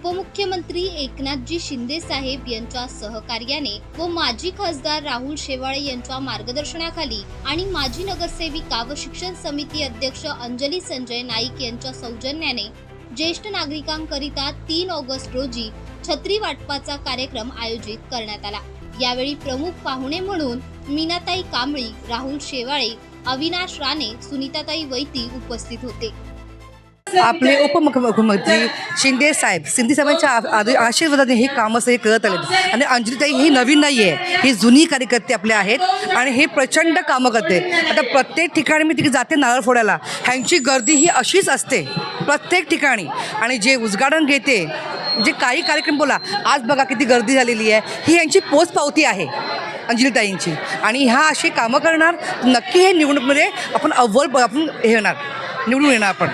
उपमुख्यमंत्री एकनाथजी शिंदे साहेब यांच्या सहकार्याने व माजी खासदार राहुल शेवाळे यांच्या मार्गदर्शनाखाली आणि माजी नगरसेविका व शिक्षण समिती अध्यक्ष अंजली संजय नाईक यांच्या सौजन्याने ज्येष्ठ नागरिकांकरिता तीन ऑगस्ट रोजी छत्री वाटपाचा कार्यक्रम आयोजित करण्यात आला. यावेळी प्रमुख पाहुणे म्हणून मीनाताई कांबळी राहुल शेवाळे अविनाश राणे सुनीताताई वैती उपस्थित होते. आपले उपमुख्यमंत्री शिंदे साहेब शिंदे साहेबांच्या आ- आशीर्वादाने ही कामं हे करत आलेत. आणि अंजलीताई ही नवीन नाही आहे ही जुनी कार्यकर्ते आपले आहेत आणि हे प्रचंड कामं करते. आता प्रत्येक ठिकाणी मी तिकडे जाते नारळ फोडायला. ह्यांची गर्दी ही अशीच असते. प्रत्येक ठिकाणी. आणि जे उद्घाटन घेते जे काही कार्यक्रम बोला आज बघा किती गर्दी झालेली आहे. ही यांची पोचपावती आहे अंजलीताईंची. आणि ह्या अशी कामं करणार नक्की हे निवडणुकीमध्ये आपण अव्वल आपण हे येणार निवडून येणार आपण.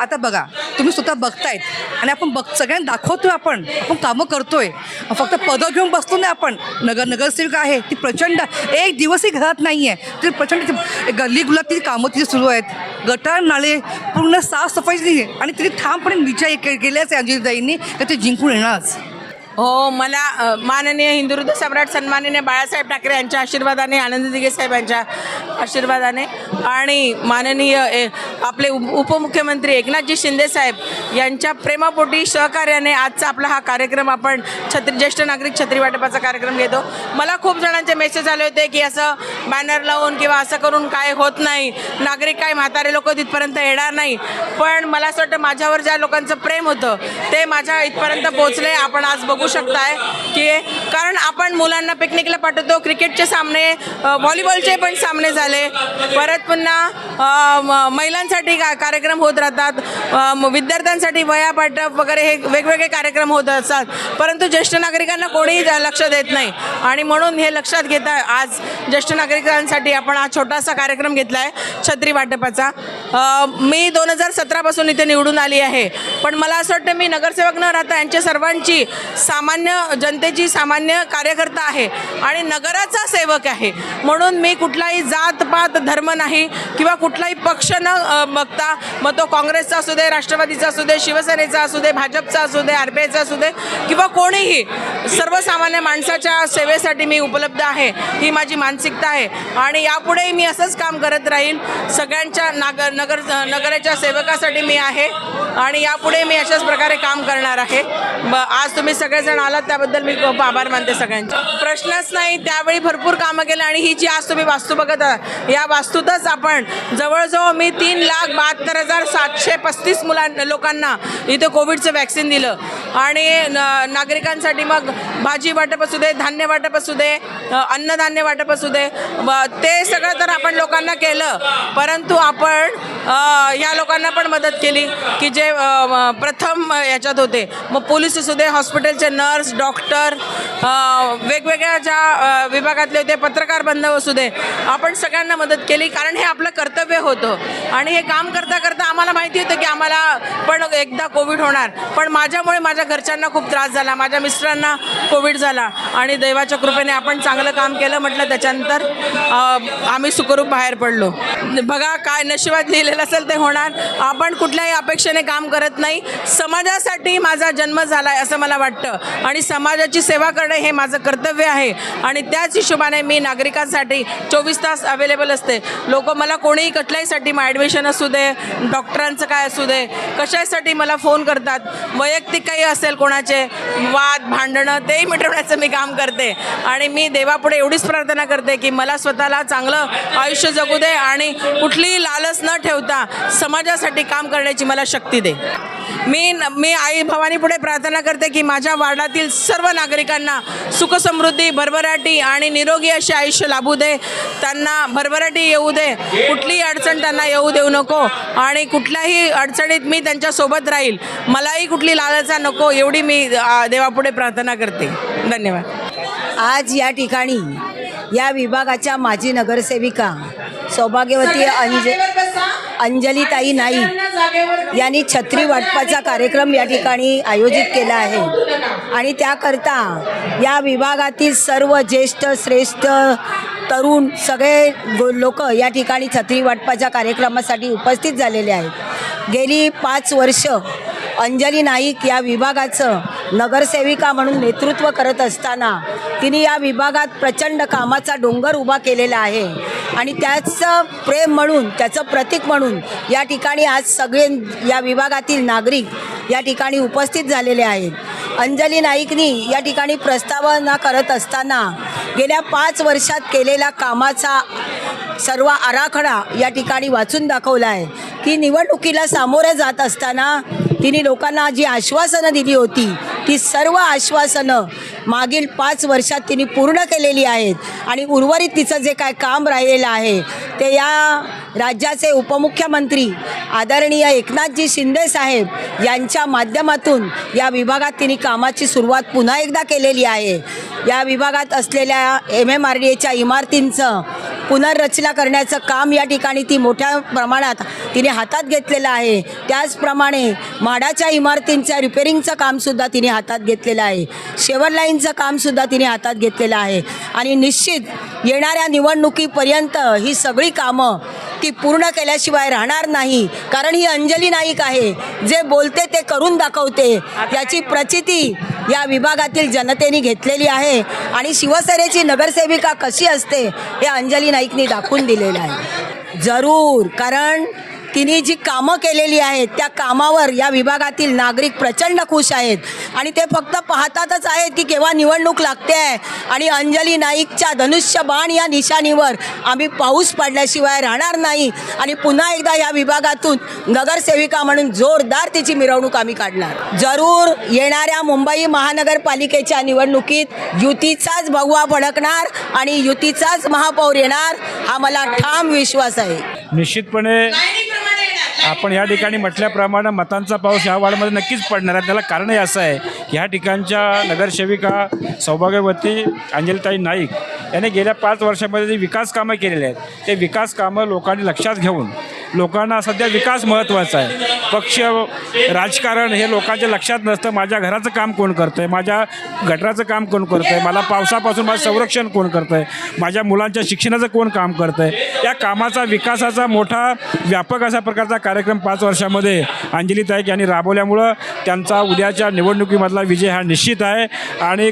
आता बघा तुम्ही स्वतः बघतायत आणि आपण बघ सगळ्यांना दाखवतोय आपण. आपण कामं करतोय. फक्त पदं घेऊन बसतो नाही आपण. नगर नगरसेविका आहे ती प्रचंड एक दिवसही घरात नाही आहे ती प्रचंड गल्ली गुलात ती कामं तिथे सुरू आहेत. गटार नाळे पूर्ण साफसफाई आणि तिथे ठामपणे विचार के- केल्याच आहे अंजलीताईंनी तर ते जिंकून येणारच हो मला माननीय हिंदुहृदय सम्राट सन्माननीय बाळासाहेब ठाकरे यांच्या आशीर्वादाने आनंद दिघे साहेब यांच्या आशीर्वादाने आणि माननीय ए, आपले उप उपमुख्यमंत्री एकनाथजी शिंदेसाहेब यांच्या प्रेमापोटी सहकार्याने आजचा आपला हा कार्यक्रम आपण छत्री ज्येष्ठ नागरिक छत्री वाटपाचा कार्यक्रम घेतो. मला खूप जणांचे मेसेज आले होते की असं बॅनर लावून किंवा असं करून काय होत नाही. नागरिक काय म्हातारे लोक तिथपर्यंत येणार नाही. पण मला असं वाटतं माझ्यावर ज्या लोकांचं प्रेम होतं ते माझ्या इथपर्यंत पोहोचले. आपण आज बघू शकताय की कारण आपण मुलांना पिकनिकला पाठवतो क्रिकेटचे सामने व्हॉलीबॉलचे पण सामने झाले. परत पुन्हा महिलांसाठी का कार्यक्रम होत राहतात. विद्यार्थ्यांसाठी वया पाठप वगैरे हे वेगवेगळे कार्यक्रम होत असतात. परंतु ज्येष्ठ नागरिकांना कोणीही लक्ष देत नाही. आणि म्हणून हे लक्षात घेता आज ज्येष्ठ नागरिकांसाठी आपण हा छोटासा कार्यक्रम घेतला आहे छत्री वाटपाचा. मी दोन हजार सतरापासून इथे निवडून आली आहे. पण मला असं वाटतं मी नगरसेवक न राहता यांच्या सर्वांची सामान्य जनतेची सामान्य कार्यकर्ता आहे आणि नगराचा सेवक आहे. म्हणून मी कुठलाही जातपात धर्म नाही किंवा कुठलाही पक्ष न बघता मग तो काँग्रेसचा असू दे राष्ट्रवादीचा असू दे शिवसेनेचा असू दे भाजपचा असू दे आर पी आयचा असू दे किंवा कोणीही सर्वसामान्य माणसाच्या सेवेसाठी मी उपलब्ध आहे ही माझी मानसिकता आहे. आणि यापुढेही मी असंच काम करत राहील सगळ्यांच्या नागर नगर नगराच्या सेवकासाठी मी आहे आणि यापुढे मी अशाच प्रकारे काम करणार आहे. ब आज तुम्ही सगळे सगळेजण आलात त्याबद्दल मी खूप आभार मानते सगळ्यांचे. प्रश्नच नाही त्यावेळी भरपूर कामं केलं आणि ही जी आज तुम्ही वास्तू बघत आहात या वास्तूतच आपण जवळजवळ मी तीन लाख बहात्तर हजार सातशे पस्तीस मुलां लोकांना इथे कोविडचं वॅक्सिन दिलं. आणि नागरिकांसाठी मग भाजी वाटप असू दे धान्य वाटप असू दे अन्नधान्य वाटप असू दे ते सगळं तर आपण लोकांना केलं. परंतु आपण या लोकांना पण मदत केली की जे प्रथम याच्यात होते. मग पोलीस असू दे हॉस्पिटलचे नर्स डॉक्टर वेगवेगळ्या ज्या विभागातले होते पत्रकार बांधव असू दे आपण सगळ्यांना मदत केली कारण हे आपलं कर्तव्य होतं. आणि हे काम करता करता आम्हाला माहिती होतं की आम्हाला पण एकदा कोविड होणार. पण माझ्यामुळे माझ्या घरच्यांना खूप त्रास झाला माझ्या मिस्टरांना कोविड झाला. आणि दैवाच्या कृपेने आपण चांगलं काम केलं म्हटलं त्याच्यानंतर आम्ही सुखरूप बाहेर पडलो. बघा काय नशिबात लिहिलेलं असेल ते होणार. आपण कुठल्याही अपेक्षेने काम करत नाही. समाजासाठी माझा जन्म झाला आहे असं मला वाटतं. आणि समाजाची सेवा करणे हे माझं कर्तव्य आहे. आणि त्याच हिशोबाने मी नागरिकांसाठी चोवीस तास अवेलेबल असते. लोक मला कोणीही कुठल्याहीसाठी मग ॲडमिशन असू दे डॉक्टरांचं काय असू दे कशासाठी मला फोन करतात वैयक्तिक काही असेल कोणाचे वाद भांडणं तेही मिटवण्याचं मी काम करते. आणि मी देवापुढे एवढीच प्रार्थना करते की मला स्वतःला चांगलं आयुष्य जगू दे आणि कुठलीही लालच न ठेवता समाजासाठी काम करण्याची मला शक्ती दे. मी मी आई भवानीपुढे प्रार्थना करते की माझ्या वार्डातील सर्व नागरिकांना सुखसमृद्धी भरभराटी आणि निरोगी असे आयुष्य लाभू दे. त्यांना भरभराटी येऊ दे. कुठलीही अडचण त्यांना येऊ देऊ नको. आणि कुठल्याही अडचणीत मी त्यांच्यासोबत राहील. मलाही कुठली लालचा नको एवढी मी देवापुढे प्रार्थना करते. धन्यवाद. आज या ठिकाणी या विभागाच्या माजी नगरसेविका सौभाग्यवती अंज अंजलीताई नाईक यांनी छत्री वाटपाचा कार्यक्रम या ठिकाणी आयोजित केला आहे. आणि त्याकरता या विभागातील सर्व ज्येष्ठ श्रेष्ठ तरुण सगळे लोक या ठिकाणी छत्री वाटपाच्या कार्यक्रमासाठी उपस्थित झालेले आहेत. गेली पाच वर्ष अंजली नाईक या विभागाचं नगरसेविका म्हणून नेतृत्व करत असताना तिने या विभागात प्रचंड कामाचा डोंगर उभा केलेला आहे. आणि त्याचं प्रेम म्हणून त्याचं प्रतीक म्हणून या ठिकाणी आज सगळे या विभागातील नागरिक या ठिकाणी उपस्थित झालेले आहेत. अंजली नाईकनी या ठिकाणी प्रस्तावना करत असताना गेल्या पाच वर्षात केलेला कामाचा सर्व आराखडा या ठिकाणी वाचून दाखवला आहे. की निवडणुकीला सामोरे जात असताना तिने लोकांना जी आश्वासनं दिली होती ती सर्व आश्वासनं मागील पाच वर्षात तिने पूर्ण केलेली आहेत. आणि उर्वरित तिचं जे काय काम राहिलेलं आहे ते या राज्याचे उपमुख्यमंत्री आदरणीय एकनाथजी शिंदे साहेब यांच्या माध्यमातून या विभागात तिने कामाची सुरुवात पुन्हा एकदा केलेली आहे. या विभागात असलेल्या एम एम आर डी एच्या इमारतींचं पुनर्रचना करण्याचं काम या ठिकाणी ती मोठ्या प्रमाणात तिने हातात घेतलेलं आहे. त्याचप्रमाणे माडाच्या इमारतींच्या रिपेरिंगचं कामसुद्धा तिने हातात घेतलेलं आहे. शेवर लाईनचं कामसुद्धा तिने हातात घेतलेलं आहे. आणि निश्चित येणाऱ्या निवडणुकीपर्यंत ही सगळी कामं ती पूर्ण केल्याशिवाय राहणार नाही. कारण ही अंजली नाईक आहे. जे बोलते ते करून दाखवते. याची प्रचिती या विभागातील जनतेने घेतलेली आहे. आणि शिवसेनेची नगरसेविका कशी असते हे अंजली नाईकनी दाखवून दिलेलं आहे. जरूर. कारण तिने जी कामं केलेली आहेत त्या कामावर या विभागातील नागरिक प्रचंड खुश आहेत. आणि ते फक्त पाहतातच आहेत की केव्हा निवडणूक लागते आहे आणि अंजली नाईकच्या धनुष्यबाण या निशाणीवर आम्ही पाऊस पडल्याशिवाय राहणार नाही. आणि पुन्हा एकदा या विभागातून नगरसेविका म्हणून जोरदार तिची मिरवणूक आम्ही काढणार. जरूर येणाऱ्या मुंबई महानगरपालिकेच्या निवडणुकीत युतीचाच भगवा फडकणार आणि युतीचाच महापौर येणार हा मला ठाम विश्वास आहे. निश्चितपणे आपण या ठिकाणी म्हटल्याप्रमाणे मतांचा पाऊस ह्या वार्डमध्ये नक्कीच पडणार आहे. त्याला कारणही असं आहे ह्या ठिकाणच्या नगरसेविका सौभाग्यवती अंजलिताई नाईक यांनी गेल्या पाच वर्षामध्ये जी विकास कामं केलेली आहेत ते विकास कामं लोकांनी लक्षात घेऊन लोकांना सध्या विकास महत्त्वाचा आहे. पक्ष राजकारण हे लोकांच्या लक्षात नसतं. माझ्या घराचं काम कोण करतं आहे माझ्या गटराचं काम कोण करतं आहे मला पावसापासून माझं संरक्षण कोण करतं आहे माझ्या मुलांच्या शिक्षणाचं कोण काम करतं आहे या कामाचा विकासाचा मोठा व्यापक असा प्रकारचा कार्यक्रम पाच वर्षामध्ये अंजली ताईक यांनी राबवल्यामुळं त्यांचा उद्याच्या निवडणुकीमधला विजय हा निश्चित आहे. आणि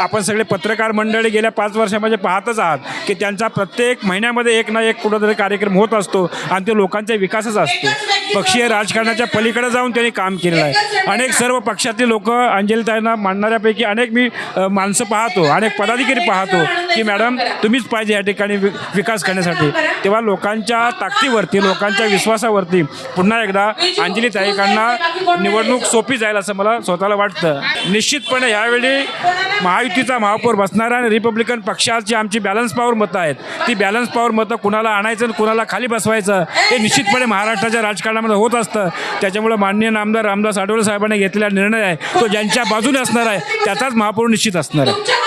आपण सगळे पत्रकार मंडळी गेल्या पाच वर्षामध्ये पाहतच आहात की त्यांचा प्रत्येक महिन्यामध्ये एक ना एक कुठंतरी कार्यक्रम होत असतो आणि ते लोकांच्या विकासाचा असतो. पक्षीय राजकारणाच्या पलीकडे जाऊन त्यांनी काम केलेलं आहे. अनेक सर्व पक्षातले लोक अंजलिताईंना मानणाऱ्यापैकी अनेक मी माणसं पाहतो अनेक पदाधिकारी पाहतो की मॅडम तुम्हीच पाहिजे या ठिकाणी विकास करण्यासाठी. तेव्हा लोकांच्या ताकदीवरती लोकांच्या विश्वासावरती पुन्हा एकदा अंजली ताईकांना निवडणूक सोपी जाईल असं मला स्वतःला वाटतं. निश्चितपणे यावेळी महायुतीचा महापौर बसणारा आणि रिपब्लिकन पक्षाची आमची बॅलन्स पॉवर मतं आहेत. ती बॅलन्स पॉवर मतं कुणाला आणायचं आणि कुणाला खाली बसवायचं हे निश्चितपणे महाराष्ट्राच्या राजकारणामध्ये होत असतं. त्याच्यामुळं माननीय नामदार रामदास आठवले साहेबांनी घेतलेला निर्णय आहे तो ज्यांच्या बाजूने असणार आहे त्याचाच महापौर निश्चित असणार आहे.